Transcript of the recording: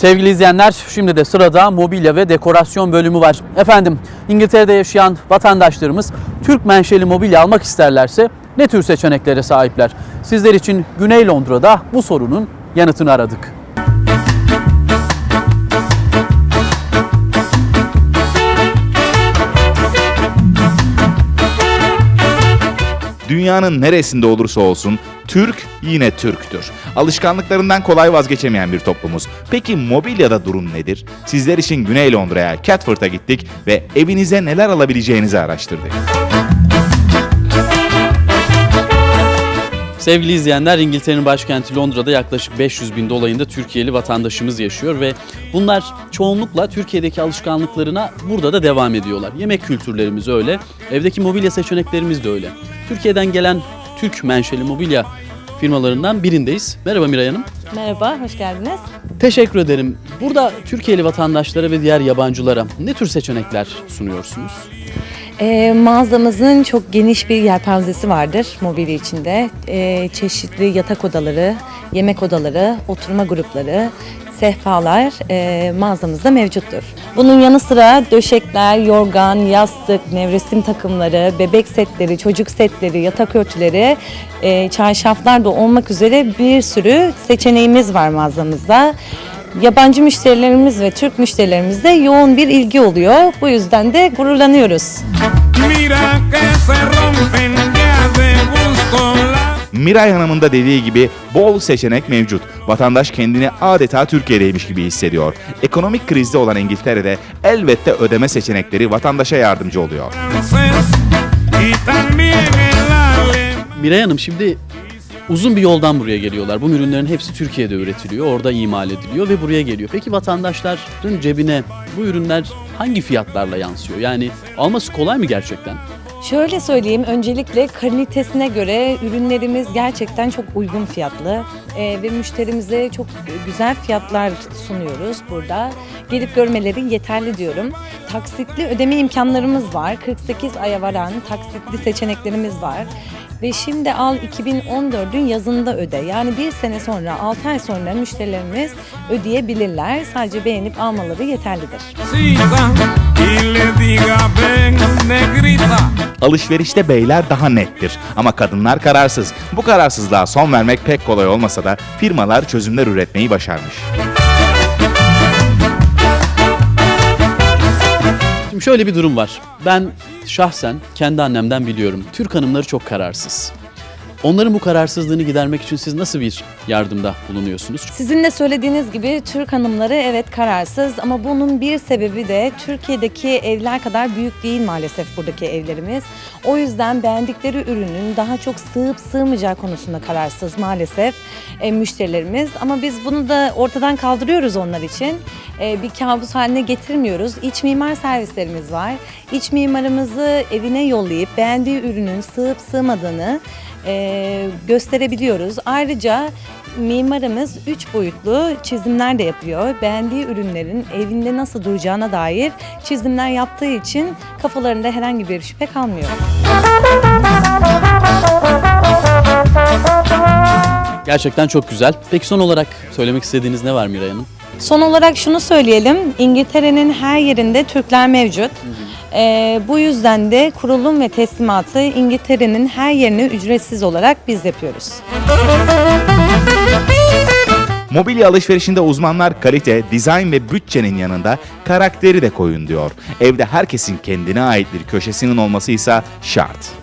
Sevgili izleyenler, şimdi de sırada mobilya ve dekorasyon bölümü var. Efendim, İngiltere'de yaşayan vatandaşlarımız Türk menşeli mobilya almak isterlerse ne tür seçeneklere sahipler? Sizler için Güney Londra'da bu sorunun yanıtını aradık. Dünyanın neresinde olursa olsun Türk yine Türktür. Alışkanlıklarından kolay vazgeçemeyen bir toplumuz. Peki mobilyada durum nedir? Sizler için Güney Londra'ya, Catford'a gittik ve evinize neler alabileceğinizi araştırdık. Sevgili izleyenler, İngiltere'nin başkenti Londra'da yaklaşık 500 bin dolayında Türkiye'li vatandaşımız yaşıyor ve bunlar çoğunlukla Türkiye'deki alışkanlıklarına burada da devam ediyorlar. Yemek kültürlerimiz öyle, evdeki mobilya seçeneklerimiz de öyle. Türkiye'den gelen Türk menşeli mobilya firmalarından birindeyiz. Merhaba Miray Hanım. Merhaba, hoş geldiniz. Teşekkür ederim. Burada Türkiye'li vatandaşlara ve diğer yabancılara ne tür seçenekler sunuyorsunuz? Ee, mağazamızın çok geniş bir yelpazesi vardır mobilya içinde. Ee, çeşitli yatak odaları, yemek odaları, oturma grupları, sehpalar e, mağazamızda mevcuttur. Bunun yanı sıra döşekler, yorgan, yastık, nevresim takımları, bebek setleri, çocuk setleri, yatak örtüleri, e, çarşaflar da olmak üzere bir sürü seçeneğimiz var mağazamızda. Yabancı müşterilerimiz ve Türk müşterilerimizde yoğun bir ilgi oluyor. Bu yüzden de gururlanıyoruz. Mira que se rompen Miray Hanım'ın da dediği gibi bol seçenek mevcut. Vatandaş kendini adeta Türkiye'deymiş gibi hissediyor. Ekonomik krizde olan İngiltere'de elbette ödeme seçenekleri vatandaşa yardımcı oluyor. Miray Hanım şimdi uzun bir yoldan buraya geliyorlar. Bu ürünlerin hepsi Türkiye'de üretiliyor, orada imal ediliyor ve buraya geliyor. Peki vatandaşların cebine bu ürünler hangi fiyatlarla yansıyor? Yani alması kolay mı gerçekten? Şöyle söyleyeyim, öncelikle kalitesine göre ürünlerimiz gerçekten çok uygun fiyatlı Ee, ve müşterimize çok güzel fiyatlar sunuyoruz burada. Gelip görmeleri yeterli diyorum. Taksitli ödeme imkanlarımız var. 48 aya varan taksitli seçeneklerimiz var. Ve şimdi al 2014'ün yazında öde. Yani bir sene sonra, 6 ay sonra müşterilerimiz ödeyebilirler. Sadece beğenip almaları yeterlidir. Cita y le diga ven negrita. Alışverişte beyler daha nettir ama kadınlar kararsız. Bu kararsızlığa son vermek pek kolay olmasa da firmalar çözümler üretmeyi başarmış. Şimdi şöyle bir durum var. Ben şahsen kendi annemden biliyorum. Türk hanımları çok kararsız. Onların bu kararsızlığını gidermek için siz nasıl bir yardımda bulunuyorsunuz? Sizin de söylediğiniz gibi Türk hanımları evet kararsız ama bunun bir sebebi de Türkiye'deki evler kadar büyük değil maalesef buradaki evlerimiz. O yüzden beğendikleri ürünün daha çok sığıp sığmayacağı konusunda kararsız maalesef e, müşterilerimiz. Ama biz bunu da ortadan kaldırıyoruz onlar için. E, bir kabus haline getirmiyoruz. İç mimar servislerimiz var. İç mimarımızı evine yollayıp beğendiği ürünün sığıp sığmadığını e, gösterebiliyoruz. Ayrıca mimarımız üç boyutlu çizimler de yapıyor. Beğendiği ürünlerin evinde nasıl duracağına dair çizimler yaptığı için kafalarında herhangi bir şüphe kalmıyor. Gerçekten çok güzel. Peki son olarak söylemek istediğiniz ne var Miray Hanım? Son olarak şunu söyleyelim. İngiltere'nin her yerinde Türkler mevcut. E, bu yüzden de kurulum ve teslimatı İngiltere'nin her yerine ücretsiz olarak biz yapıyoruz. Mobilya alışverişinde uzmanlar kalite, dizayn ve bütçenin yanında karakteri de koyun diyor. Evde herkesin kendine ait bir köşesinin olması ise şart.